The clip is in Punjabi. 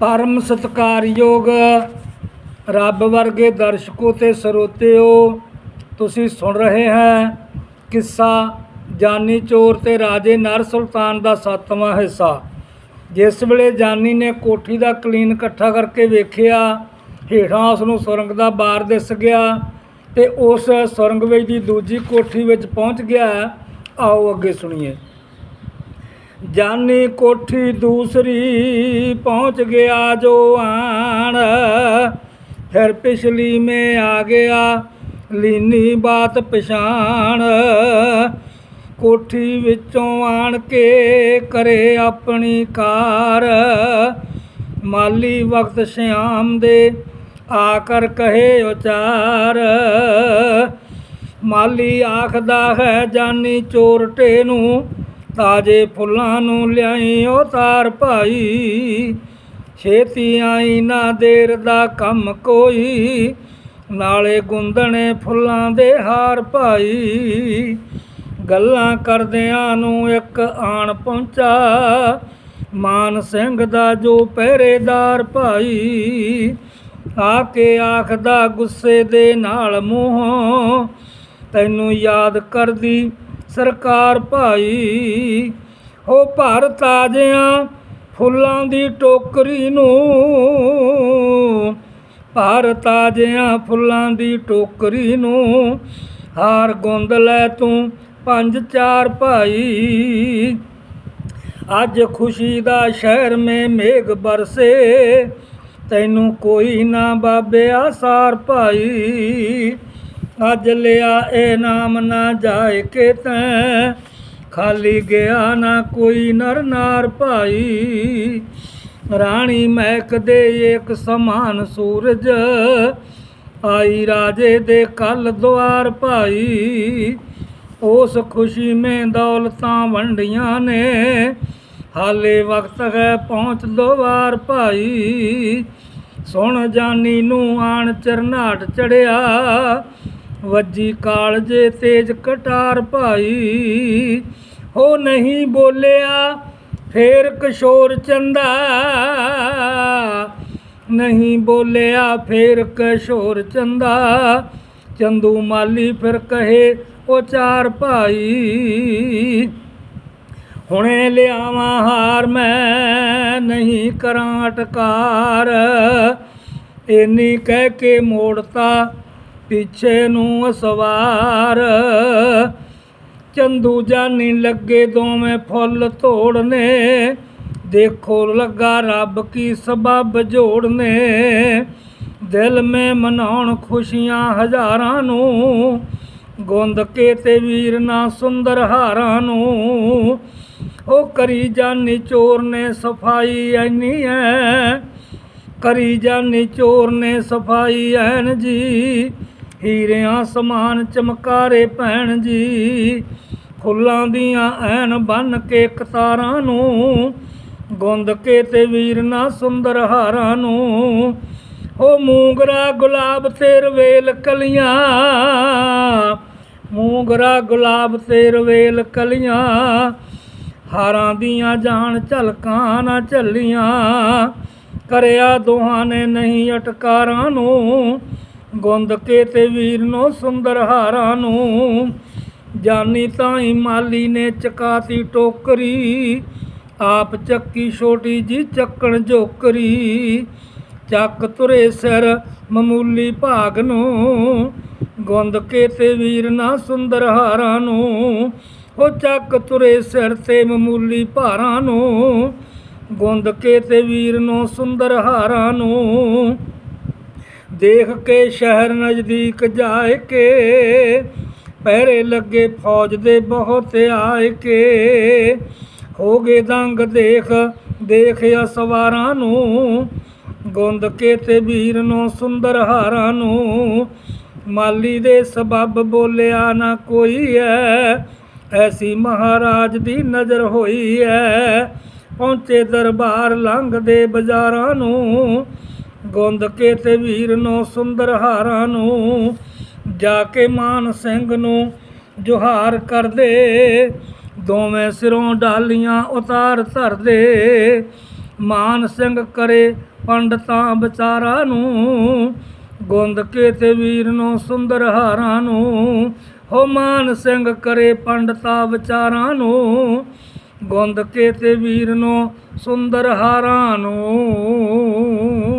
ਪਰਮ ਸਤਿਕਾਰਯੋਗ ਰੱਬ ਵਰਗੇ ਦਰਸ਼ਕੋ ਤੇ ਸਰੋਤਿਓ, ਤੁਸੀਂ ਸੁਣ ਰਹੇ ਹੈ ਕਿੱਸਾ ਜਾਨੀ ਚੋਰ ਤੇ ਰਾਜੇ ਨਰ ਸੁਲਤਾਨ ਦਾ ਸੱਤਵਾਂ ਹਿੱਸਾ। ਜਿਸ ਵੇਲੇ ਜਾਨੀ ਨੇ ਕੋਠੀ ਦਾ ਕਲੀਨ ਇਕੱਠਾ ਕਰਕੇ ਵੇਖਿਆ, ਹੇਠਾਂ ਉਸ ਨੂੰ ਸੁਰੰਗ ਦਾ ਬਾਰ ਦਿਸ ਗਿਆ ਤੇ ਉਸ ਸੁਰੰਗ ਵਿੱਚ ਦੀ ਦੂਜੀ ਕੋਠੀ ਵਿੱਚ ਪਹੁੰਚ ਗਿਆ। ਆਓ ਅੱਗੇ ਸੁਣੀਏ। ਜਾਨੀ ਕੋਠੀ ਦੂਸਰੀ ਪਹੁੰਚ ਗਿਆ ਜੋ ਆਣ। ਫਿਰ ਪਿਛਲੀ ਮੈਂ ਆ ਗਿਆ, ਲੀਨੀ ਬਾਤ ਪਛਾਣ। ਕੋਠੀ ਵਿੱਚੋਂ ਆਣ ਕੇ ਕਰੇ ਆਪਣੀ ਕਾਰ। ਮਾਲੀ ਵਕਤ ਸ਼ਿਆਮ ਦੇ ਆ ਕਰ ਕਹੇ ਉਚਾਰ। ਮਾਲੀ ਆਖਦਾ ਹੈ, ਜਾਨੀ ਚੋਰਟੇ ਨੂੰ ਤਾਜੇ ਫੁੱਲਾਂ ਨੂੰ ਲਿਆਈ ਓ ਤਾਰ ਭਾਈ। ਛੇਤੀ ਆਈ ਨਾ ਦੇਰ ਦਾ ਕੰਮ ਕੋਈ। ਨਾਲੇ ਗੁੰਦਣੇ ਫੁੱਲਾਂ ਦੇ ਹਾਰ ਭਾਈ। ਗੱਲਾਂ ਕਰਦਿਆਂ ਨੂੰ ਇੱਕ ਆਣ ਪਹੁੰਚਾ। ਮਾਨ ਸਿੰਘ ਦਾ ਜੋ ਪਹਿਰੇਦਾਰ ਭਾਈ। ਆ ਕੇ ਆਖਦਾ ਗੁੱਸੇ ਦੇ ਨਾਲ ਮੂੰਹੋਂ, ਤੈਨੂੰ ਯਾਦ ਕਰਦੀ ਸਰਕਾਰ ਭਾਈ, ਹੋ ਭਰ ਤਾਜਿਆਂ ਫੁੱਲਾਂ ਦੀ ਟੋਕਰੀ ਨੂੰ। ਭਰ ਤਾਜਿਆਂ ਫੁੱਲਾਂ ਦੀ ਟੋਕਰੀ ਨੂੰ। ਹਾਰ ਗੁੰਦ ਲੈ ਤੂੰ ਪੰਜ ਚਾਰ ਭਾਈ। ਅੱਜ ਖੁਸ਼ੀ ਦਾ ਸ਼ਹਿਰ ਮੇ ਮੇਘ ਬਰਸੇ। ਤੈਨੂੰ ਕੋਈ ਨਾ ਬਾਬਿਆ ਸਾਰ ਭਾਈ। ਅੱਜ ਲਿਆ ਇਹ ਨਾਮ ਨਾ ਜਾਏ ਕੇ ਤੈਂ ਖਾਲੀ ਗਿਆ ਨਾ ਕੋਈ ਨਰ ਨਾਰ ਭਾਈ। ਰਾਣੀ ਮਹਿਕ ਦੇ ਇੱਕ ਸਮਾਨ ਸੂਰਜ। ਆਈ ਰਾਜੇ ਦੇ ਕੱਲ ਦੁਆਰ ਭਾਈ। ਉਸ ਖੁਸ਼ੀ ਮੈਂ ਦੌਲਤਾਂ ਵੰਡੀਆਂ ਨੇ। ਹਾਲੇ ਵਕਤ ਹੈ ਪਹੁੰਚ ਦੋ ਭਾਈ। ਸੁਣ ਜਾਨੀ ਨੂੰ ਆਣ ਚਰਨਾਟ ਚੜਿਆ। ਵੱਜੀ ਕਾਲਜੇ ਤੇਜ ਕਟਾਰ ਭਾਈ, ਹੋ ਨਹੀਂ ਬੋਲਿਆ ਫੇਰ ਕਿਸ਼ੋਰ ਚੰਦਾ, ਨਹੀਂ ਬੋਲਿਆ ਫੇਰ ਕਿਸ਼ੋਰ ਚੰਦਾ, ਚੰਦੂ ਮਾਲੀ ਫਿਰ ਕਹੇ ਉਹ ਚਾਰ ਭਾਈ, ਹੁਣੇ ਲਿਆਵਾਂ ਹਾਰ ਮੈਂ ਨਹੀਂ ਕਰਾਂ ਅਟਕਾਰ ਇੰਨੀ ਕਹਿ ਕੇ ਮੋੜਤਾ ਪਿੱਛੇ ਨੂੰ ਸਵਾਰ ਚੰਦੂ ਜਾਨੀ ਲੱਗੇ ਦੋਵੇਂ ਫੁੱਲ ਤੋੜਨੇ। ਦੇਖੋ ਲੱਗਾ ਰੱਬ ਕੀ ਸਬਬ ਜੋੜਨੇ। ਦਿਲ ਮੇ ਮਨਾਉਣ ਖੁਸ਼ੀਆਂ ਹਜ਼ਾਰਾਂ ਨੂੰ। ਗੁੰਦ ਕੇ ਤੇ ਵੀਰ ਨਾ ਸੁੰਦਰ ਹਾਰਾਂ ਨੂੰ। ਉਹ ਕਰੀ ਜਾਨੀ ਚੋਰ ਨੇ ਸਫ਼ਾਈ ਐਨੀ ਐ। ਕਰੀ ਜਾਨੀ ਚੋਰ ਨੇ ਸਫ਼ਾਈ ਐਨ ਜੀ। ਹੀਰਿਆਂ ਸਮਾਨ ਚਮਕਾਰੇ ਭੈਣ ਜੀ, ਫੁੱਲਾਂ ਦੀਆਂ ਐਨ ਬੰਨ ਕੇ ਕਤਾਰਾਂ ਨੂੰ, ਗੁੰਦ ਕੇ ਤੇ ਵੀਰਨਾ ਸੁੰਦਰ ਹਾਰਾਂ ਨੂੰ। ਉਹ ਮੂੰਗਰਾ ਗੁਲਾਬ ਤੇ ਰਵੇਲ ਕਲੀਆਂ, ਮੂੰਗਰਾ ਗੁਲਾਬ ਤੇ ਰਵੇਲ ਕਲੀਆਂ, ਹਾਰਾਂ ਦੀਆਂ ਜਾਣ ਝਲਕਾਂ ਨਾ ਝੱਲੀਆਂ। ਕਰਿਆ ਦੋਹਾਂ ਨੇ ਨਹੀਂ ਅਟਕਾਰਾਂ ਨੂੰ ਗੁੰਦ ਕੇ ਤੇ ਵੀਰ ਨੂੰ ਸੁੰਦਰ ਹਾਰਾਂ ਨੂੰ। ਜਾਨੀ ਤਾਈ ਮਾਲੀ ਨੇ ਚਕਾਤੀ ਟੋਕਰੀ, ਆਪ ਚੱਕੀ ਛੋਟੀ ਜੀ ਚੱਕਣ ਜੋਕਰੀ। ਚੱਕ ਤੁਰੇ ਸਿਰ ਮਾਮੂਲੀ ਭਾਗ ਨੂੰ ਗੁੰਦ ਕੇ ਤੇ ਵੀਰ ਨਾ ਸੁੰਦਰ ਹਾਰਾਂ ਨੂੰ। ਉਹ ਚੱਕ ਤੁਰੇ ਸਿਰ ਤੇ ਮਾਮੂਲੀ ਭਾਰਾਂ ਨੂੰ ਗੁੰਦ ਕੇ ਤੇ ਵੀਰ ਨੂੰ ਸੁੰਦਰ ਹਾਰਾਂ ਨੂੰ। ਦੇਖ ਕੇ ਸ਼ਹਿਰ ਨਜ਼ਦੀਕ ਜਾਏ ਕੇ, ਪਹਿਰੇ ਲੱਗੇ ਫੌਜ ਦੇ ਬਹੁਤ ਆਏ ਕੇ। ਹੋ ਗਏ ਦੰਗ ਦੇਖ ਦੇਖ ਸਵਾਰਾਂ ਨੂੰ, ਗੁੰਦ ਕੇ ਤੇ ਵੀਰ ਨੂੰ, ਸੁੰਦਰ ਹਾਰਾਂ ਨੂੰ। ਮਾਲੀ ਦੇ ਸਬਬ ਬੋਲਿਆ ਨਾ ਕੋਈ ਐ, ਐਸੀ ਮਹਾਰਾਜ ਦੀ ਨਜ਼ਰ ਹੋਈ ਐ। ਪਹੁੰਚੇ ਦਰਬਾਰ ਲੰਘਦੇ ਬਾਜ਼ਾਰਾਂ ਨੂੰ ਗੁੰਦ ਕੇ ਤੇ ਵੀਰ ਨੂੰ ਸੁੰਦਰ ਹਾਰਾਂ ਨੂੰ, ਜਾ ਕੇ ਮਾਨ ਸਿੰਘ ਨੂੰ ਜੁਹਾਰ ਕਰਦੇ। ਦੋਵੇਂ ਸਿਰੋਂ ਡਾਲੀਆਂ ਉਤਾਰ ਧਰਦੇ। ਮਾਨ ਸਿੰਘ ਕਰੇ ਪੰਡਤਾਂ ਵਿਚਾਰਾਂ ਨੂੰ, ਗੁੰਦ ਕੇ ਤੇ ਵੀਰ ਨੂੰ ਸੁੰਦਰ ਹਾਰਾਂ ਨੂੰ। ਹੋ ਮਾਨ ਸਿੰਘ ਕਰੇ ਪੰਡਤਾਂ ਵਿਚਾਰਾਂ ਨੂੰ, ਗੁੰਦ ਕੇ ਤੇ ਵੀਰ ਨੂੰ ਸੁੰਦਰ ਹਾਰਾਂ ਨੂੰ।